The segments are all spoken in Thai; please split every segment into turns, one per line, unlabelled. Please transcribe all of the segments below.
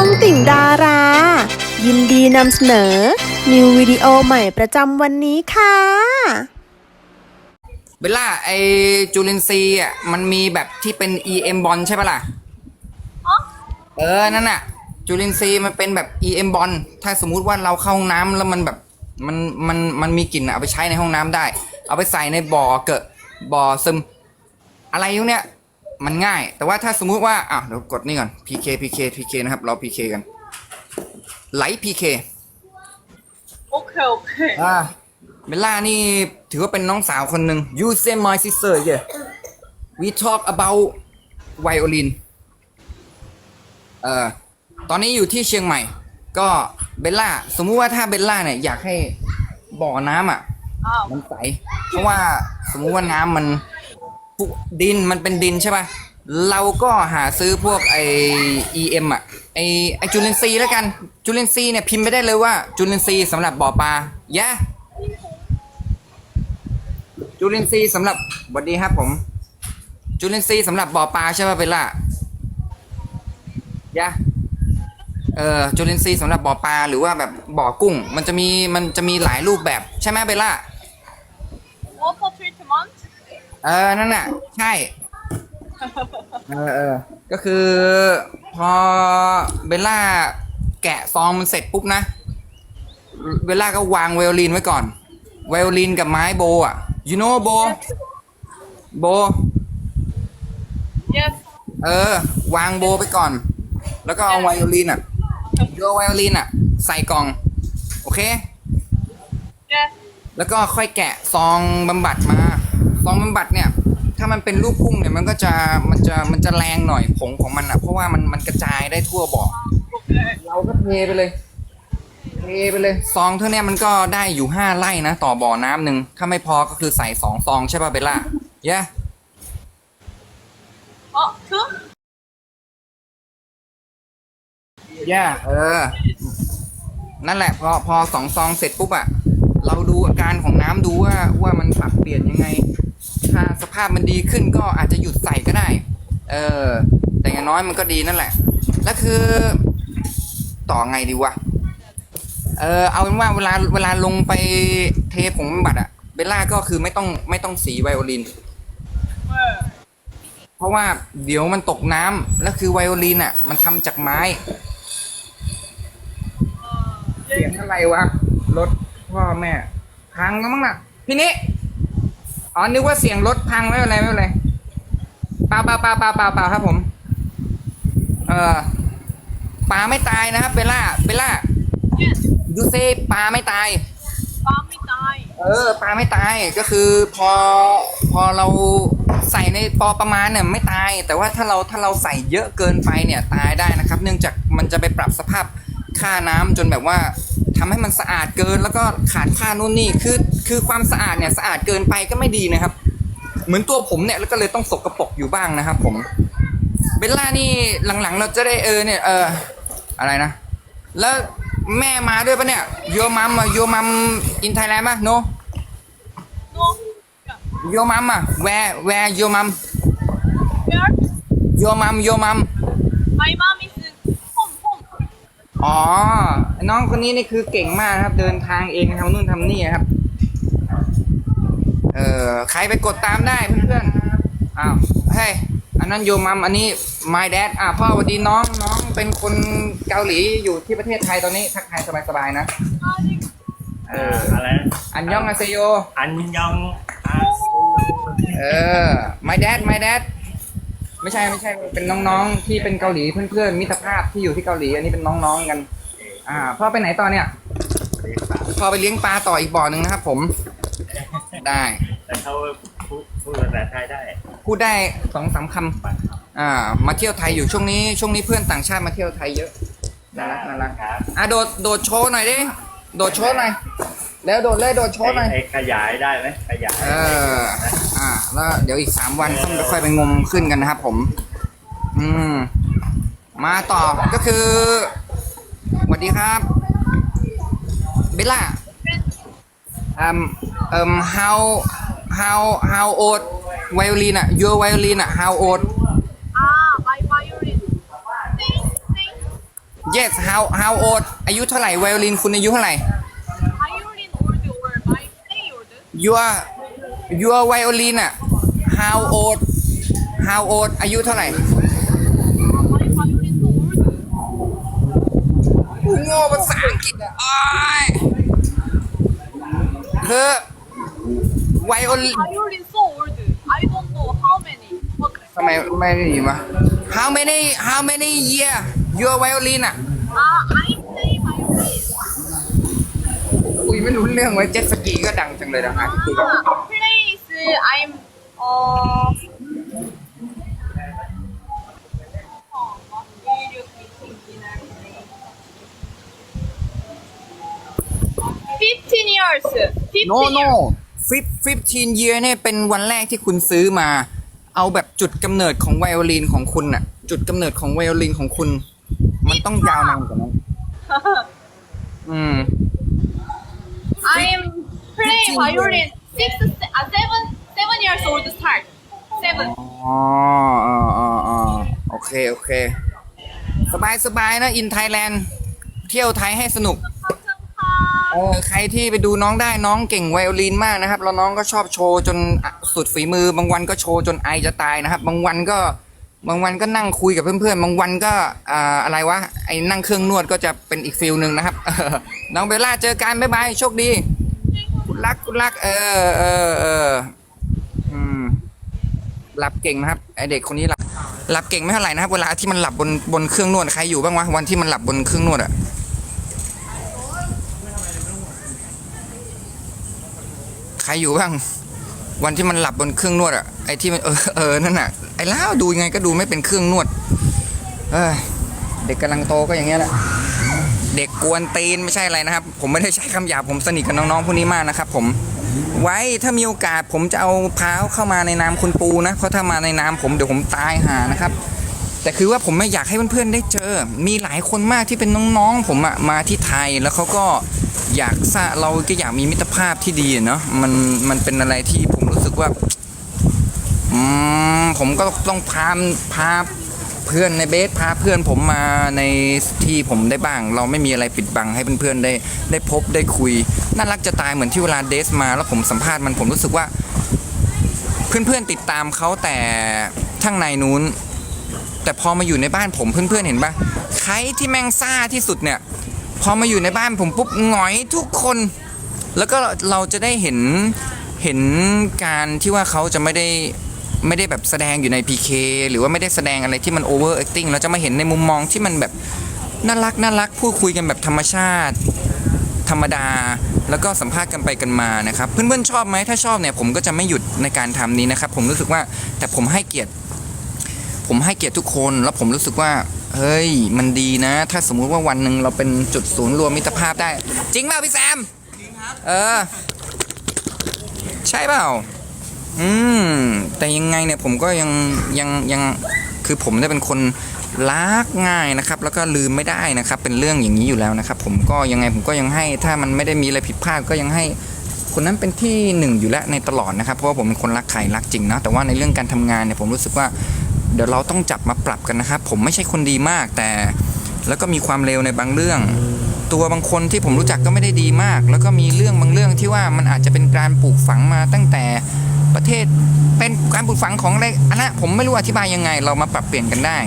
องติ่งดารา ยินดีนำเสนอ นิววิดีโอใหม่ประจำวันนี้ค่ะ
เบลล่าไอจูลินซีอะมันมีแบบที่เป็น EM บอลใช่ปะล่ะเออนั่นน่ะจูลินซีมันเป็นแบบ EM บอลถ้าสมมุติว่าเราเข้าห้องน้ำแล้วมันแบบมันมันมันมีกลิ่นอะเอาไปใช้ในห้องน้ำได้ เอาไปใส่ในบ่อเกิดบ่อซึม อะไรพวกเนี้ย มันง่าย แต่ว่าถ้าสมมุติว่าอะเดี๋ยวกดนี่ก่อน PK PK PK นะครับเรา PK กัน ไหล PK
โอเคโอเค
อ่าเบลล่านี่ถือว่าเป็นน้องสาวคนหนึ่ง you say my sister yeah we talk about violin เอ่อตอนนี้อยู่ที่เชียงใหม่ ก็เบลล่า สมมุติว่าถ้าเบลล่าเนี่ยอยากให้บ่อน้ำอะ
อ้
มันใส เพราะว่าสมมุติว่าน้ำมัน ดินมันเป็นดินใช่ป่ะ เราก็หาซื้อพวกไอเอ็มอะไอไอจุลินทรีย์แล้วกัน จุลินทรีย์เนี่ยพิมพ์ไปได้เลยว่า จุลินทรีย์สำหรับบ่อปลายะจุลินทรีย์สำหรับสวัสดีครับผม จุลินทรีย์สำหรับบ่อปลาใช่ป่ะเบลล่ายะเอ่อจุลินทรีย์สำหรับบ่อปลาหรือว่าแบบบ่อกุ้ง มันจะมีมันจะมีหลายรูปแบบใช่ไหมเบลล่า
What
เออ นั่นน่ะ ใช่ เออเออ ก็คือ พอเบลล่าแกะซองมันเสร็จปุ๊บนะ เบลล่าก็วางไวโอลินไว้ก่อน ไวโอลินกับไม้โบอะ you know โบ โบ
yes
เออ วางโบไปก่อน แล้วก็เอาไวโอลินอะโยนไวโอลินอะ ใส่กล่อง โอเค
yes
แล้วก็ค่อยแกะซองบำบัดมา ฟองบำบัดเนี่ย ถ้ามันเป็นลูกพุ่งเนี่ยมันก็จะมันจะมันจะแรงหน่อยผงของมันอะ เพราะว่ามันมันกระจายได้ทั่วบ่อเราก็เทไปเลยเทไปเลยซองเท่านี้มันก็ได้อยู่ห้าไร่นะต่อบ่อน้ำหนึ่งถ้าไม่พอก็คือใส่สองซองใช่ป่ะเบลล่าเย้ะ
ออคือ
เย้เออ นั่นแหละพอพอสองซองเสร็จปุ๊บอะเราดูอาการของน้ำดูว่าว่ามันปรับเปลี่ยนยังไง ถ้าสภาพมันดีขึ้นก็อาจจะหยุดใส่ก็ได้ เออ แต่อย่างน้อยมันก็ดีนั่นแหละ แล้วคือ ต่อไงดีวะ เออ เอาเป็นว่าเวลาเวลาลงไปเทผงบำบัดอะเบลล่าก็คือไม่ต้องไม่ต้องสีไวโอลิน เพราะว่าเดี๋ยวมันตกน้ำแล้วคือไวโอลินอะมันทำจากไม้เสียงอะไรวะรถพ่อแม่พังแล้วมั้งน่ะพี่นิ อ๋อ นึกว่าเสียงรถพังไม่เป็นไรไม่เป็นไรปลาปลาปลาปลาปลาปลาครับผม เออปลาไม่ตายนะครับเบลล่าเบลล่า
yes
ยูเซปลาไม่ตาย
ปลาไม่ตาย
เออปลาไม่ตายก็คือพอพอเราใส่ในพอประมาณเนี่ยไม่ตาย แต่ว่าถ้าเราถ้าเราใส่เยอะเกินไปเนี่ยตายได้นะครับ เนื่องจากมันจะไปปรับสภาพ ค่าน้ำจนแบบว่าทำให้มันสะอาดเกินแล้วก็ขาดค่านู่นนี่คือคือความสะอาดเนี่ยสะอาดเกินไปก็ไม่ดีนะครับ เหมือนตัวผมเนี่ยแล้วก็เลยต้องสกรปรกอยู่บ้างนะครับ ผมเบลล่านี่หลังๆ เราจะได้เออเนี่ยเอออะไรนะ แล้วแม่มาด้วยปะเนี่ยโยมัมโยมัมอินไทยแลนด์ปะโน
노
Your mom อะ where where your mom
where
your mom your mom
my mom is home home
อ๋อ น้องคนนี้นี่คือเก่งมากนะครับ เดินทางเองทำนู่นทำนี่ครับ เออใครไปกดตามได้เพื่อนๆอ้าวเฮ้ยอันนั้นโยมัมอันนี้ my dad อะพ่อสวัสดีน้องน้องเป็นคนเกาหลีอยู่ที่ประเทศไทยตอนนี้ทักทายสบายๆนะ
아직
เออ
อะไร
อันยองอาเซโย
อันยองอาเซ
เออ my dad my dad ไม่ใช่ไม่ใช่เป็นน้องๆที่เป็นเกาหลีเพื่อนๆมิตรภาพที่อยู่ที่เกาหลี อันนี้เป็นน้องๆกัน อ่าพ่อไปไหนต่อเนี่ยพ่อไปเลี้ยงปลาต่ออีกบ่อหนึ่งนะครับผม ได้
แต่เขาพูดพูดภาษาไทยได้
พูดได้สองสามคำอ่า มาเที่ยวไทยอยู่ช่วงนี้ช่วงนี้เพื่อนต่างชาติมาเที่ยวไทยเยอะน่ารักน่ารัก
ครับ
อะโดดโดดโชว์หน่อยดิโดดโชว์หน่อย แล้วโดดเลยโดดโชว์หน่อย
ไอ้ขยายได้ไหมขยาย
เอออ่า แล้วเดี๋ยวอีกสามวันต้องค่อยไปงมขึ้นกันนะครับผม อืม มาต่อก็คือสวัสดีครับ เบลล่าอืมเอ่ม how how how old violin อะ your violin อะ how old
아 my violin sing sing
yes how how old อายุเท่าไหร่ไวโอลินคุณอายุเท่าไหร่ your your violin อะ how old how old อายุเท่าไหร่กูโง่ภาษาอังกฤษอะอ้ายเธอไวโอลิน
Are you really so old? I don't know how many.
ทำไมไม่ได้ยินวะ how many how many year your violin อะ
Uh, I ุ
ยไม่รู้เรื่องไว้เจ็ตสกีก็ดังจังเลยนะคะที่คุย
place I'm Fifteen years.
no no Fifteen years. เนี่ยเป็นวันแรกที่คุณซื้อมา เอาแบบจุดกำเนิดของไวโอลินของคุณน่ะ จุดกำเนิดของไวโอลินของคุณ มันต้องยาวนานกว่านั้น อืม
I'm playing
15
violin six, se- uh, seven, seven years old start. Seven.
อ๋ออ๋ออ๋ออ๋อโอเค โอเค สบายสบายนะ อินไทยแลนด์ เที่ยวไทยให้สนุก เออ ใครที่ไปดูน้องได้น้องเก่งไวโอลินมากนะครับ แล้วน้องก็ชอบโชว์จนสุดฝีมือ บางวันก็โชว์จนไอจะตายนะครับ บางวันก็ บางวันก็นั่งคุยกับเพื่อนๆ บางวันก็อ่อะไรวะ ไอ้นั่งเครื่องนวดก็จะเป็นอีกฟิลหนึ่งนะครับ น้องเบลล่าเจอกันบ๊ายบายโชคดี คุณรักคุณรัก เออเออเออหลับเก่งนะครับไอเด็กคนนี้หลับหลับเก่งไม่เท่าไหร่นะครับ เวลาที่มันหลับบนบนเครื่องนวดใครอยู่บ้างวะวันที่มันหลับบนเครื่องนวดอะใครอยู่บ้าง วันที่มันหลับบนเครื่องนวดอะไอที่มันเออเออนั่นอะไอแล้วดูยังไงก็ดูไม่เป็นเครื่องนวด เอยเด็กกำลังโตก็อย่างเงี้ยแหละเด็กกวนตีนไม่ใช่อะไรนะครับ ผมไม่ได้ใช้คำหยาบผมสนิทกับน้องๆพวกนี้มากนะครับ ผม ไว้ถ้ามีโอกาสผมจะเอาพร้าวเข้ามาในนามคุณปูนะเพราะถ้ามาในนามผมเดี๋ยวผมตายหานะครับแต่คือว่าผมไม่อยากให้เพื่อนๆได้เจอ มีหลายคนมากที่เป็นน้องๆ ผมอะมาที่ไทยแล้วเขาก็อยากสร้าเราก็อยากมีมิตรภาพที่ดีเนาะ มันมันเป็นอะไรที่ผม สึกว่าอืมผมก็ต้องพาพาเพื่อนในเบสพาเพื่อนผมมาในที่ผมได้บ้าง เราไม่มีอะไรปิดบังให้เพื่อนๆได้ได้พบได้คุย น่ารักจะตายเหมือนที่เวลาเดสมา แล้วผมสัมภาษณ์มันผมรู้สึกว่า เพื่อนๆติดตามเขาแต่ข้งในนู้น แต่พอมาอยู่ในบ้านผมเพื่อนๆเห็นปะใครที่แม่งซ่าที่สุดเนี่ย พอมาอยู่ในบ้านผมปุ๊บหงอยทุกคน แล้วก็เราจะได้เห็น เห็นการที่ว่าเขาจะไม่ได้ไม่ได้แบบแสดงอยู่ใน PK หรือว่าไม่ได้แสดงอะไรที่มัน over acting เราจะมาเห็นในมุมมองที่มันแบบน่ารักน่ารักพูดคุยกันแบบธรรมชาติ ธรรมดา แล้วก็สัมภาษณ์กันไปกันมานะครับ เพื่อนๆชอบไหมถ้าชอบเนี่ยผมก็จะไม่หยุดในการทำนี้นะครับ ผมรู้สึกว่าแต่ผมให้เกียรติ ผมให้เกียรติทุกคนแล้วผมรู้สึกว่าเฮ้ยมันดีนะ ถ้าสมมุติว่าวันหนึ่งเราเป็นจุดศูนย์รวมมิตรภาพได้ จริงเปล่าพี่แซมจริงครับเออ ใช่เปล่า อืม แต่ยังไงเนี่ยผมก็ยังยังยังคือผมเนี่ยเป็นคนรักง่ายนะครับ แล้วก็ลืมไม่ได้นะครับ เป็นเรื่องอย่างนี้อยู่แล้วนะครับ ผมก็ยังไงผมก็ยังให้ ถ้ามันไม่ได้มีอะไรผิดพลาดก็ยังให้คนนั้นเป็นที่หนึ่งอยู่แล้วในตลอดนะครับ เพราะว่าผมเป็นคนรักใครรักจริงนะ แต่ว่าในเรื่องการทำงานเนี่ยผมรู้สึกว่าเดี๋ยวเราต้องจับมาปรับกันนะครับ ผมไม่ใช่คนดีมากแต่ แล้วก็มีความเลวในบางเรื่อง ตัวบางคนที่ผมรู้จักก็ไม่ได้ดีมาก แล้วก็มีเรื่องบางเรื่องที่ว่ามันอาจจะเป็นการปลูกฝังมาตั้งแต่ประเทศเป็นการปลูกฝังของอะไรอันนั้นผมไม่รู้อธิบายยังไง เรามาปรับเปลี่ยนกันได้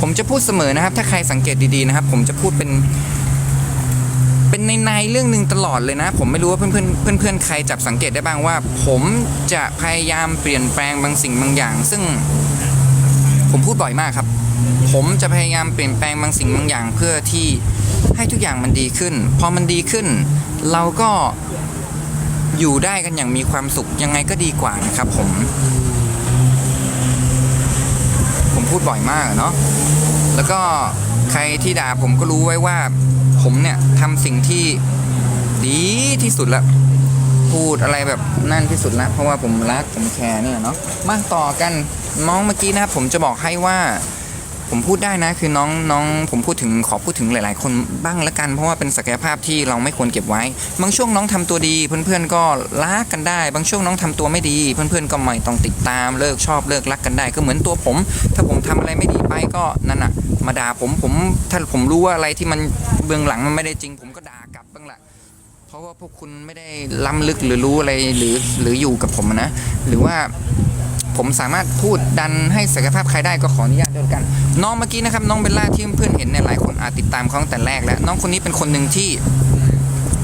ผมจะพูดเสมอนะครับ ถ้าใครสังเกตดีๆนะครับ ผมจะพูดเป็น เป็นในในๆเรื่องหนึ่งตลอดเลยนะ ผมไม่รู้ว่าเพื่อนเพื่อนเพื่อนเพื่อนๆใครจับสังเกตได้บ้างว่า ผมจะพยายามเปลี่ยนแปลงบางสิ่งบางอย่าง ซึ่ง ผมพูดบ่อยมากครับ ผมจะพยายามเปลี่ยนแปลงบางสิ่งบางอย่างเพื่อที่ให้ทุกอย่างมันดีขึ้น พอมันดีขึ้น เราก็อยู่ได้กันอย่างมีความสุขยังไงก็ดีกว่านะครับผม ผมพูดบ่อยมากเนาะแล้วก็ใครที่ด่าผมก็รู้ไว้ว่า ผมเนี่ยทำสิ่งที่ดีที่สุดละพูดอะไรแบบนั่นที่สุดละเพราะว่าผมรักผมแคร์เนี่ยเนาะมาต่อกันน้องเมื่อกี้นะครับผมจะบอกให้ว่า ผมพูดได้นะคือน้องน้องผมพูดถึงขอพูดถึงหลาย ๆ คนบ้างละกัน เพราะว่าเป็นศักยภาพที่เราไม่ควรเก็บไว้ บางช่วงน้องทำตัวดี เพื่อนๆก็รักกันได้ บางช่วงน้องทำตัวไม่ดี เพื่อนๆก็ไม่ต้องติดตามเลิกชอบเลิกรักกันได้ ก็เหมือนตัวผม ถ้าผมทำอะไรไม่ดีไปก็นั่นน่ะมาด่าผมผมถ้าผมรู้ว่าอะไรที่มันเบื้องหลังมันไม่ได้จริง ผมก็ด่ากลับบ้างแหละเพราะว่าพวกคุณไม่ได้ล้ำลึกหรือรู้อะไรหรือหรืออยู่กับผมนะ หรือว่า ผมสามารถพูดดันให้ศักยภาพใครได้ก็ขออนุญาตด้วยกัน น้องเมื่อกี้นะครับน้องเบลล่าที่เพื่อนเห็นเนี่ยหลายคนอาจติดตามเขาตั้งแต่แรกแล้วน้องคนนี้เป็นคนหนึ่งที่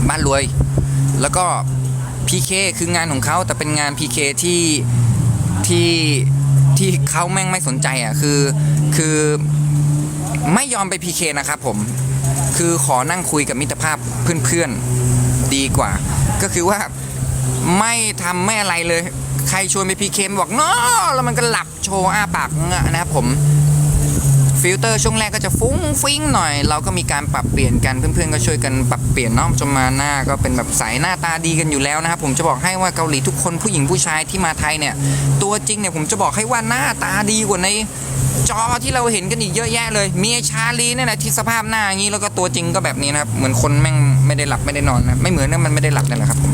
บ้านรวย แล้วก็ PK คืองานของเขาแต่เป็นงาน PK ที่ที่ที่เขาแม่งไม่สนใจอะคือคือไม่ยอมไป PK นะครับผมคือขอนั่งคุยกับมิตรภาพเพื่อนๆดีกว่า ก็คือว่าไม่ทำไม่อะไรเลย ใครชวนไปพีเคมบอกเนาะแล้วมันก็หลับโชว์อ้าปากงะนะครับผมฟิลเตอร์ช่วงแรกก็จะฟุ้งฟิ้งหน่อย เราก็มีการปรับเปลี่ยนกันเพื่อนๆก็ช่วยกันปรับเปลี่ยนเนาะจนมาหน้าก็เป็นแบบใสหน้าตาดีกันอยู่แล้วนะครับผมจะบอกให้ว่าเกาหลีทุกคนผู้หญิงผู้ชายที่มาไทยเนี่ย ตัวจริงเนี่ยผมจะบอกให้ว่าหน้าตาดีกว่าในจอที่เราเห็นกันอีกเยอะแยะเลยเมีไอ้ชาลีเนี่ยนะที่สภาพหน้าอย่างนี้แล้วก็ตัวจริงก็แบบนี้นะครับเหมือนคนแม่งไม่ได้หลับไม่ได้นอนนะไม่เหมือนนะมันไม่ได้หลับนั่นแหละครับผม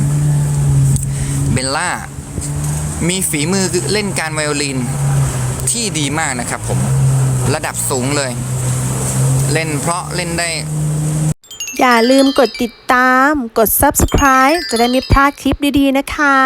เบลล่า มีฝีมือเล่นการไวโอลินที่ดีมากนะครับผมระดับสูงเลย เล่นเพราะเล่นได้
อย่าลืมกดติดตาม กด subscribe จะได้ไม่พลาดคลิปดีๆนะคะ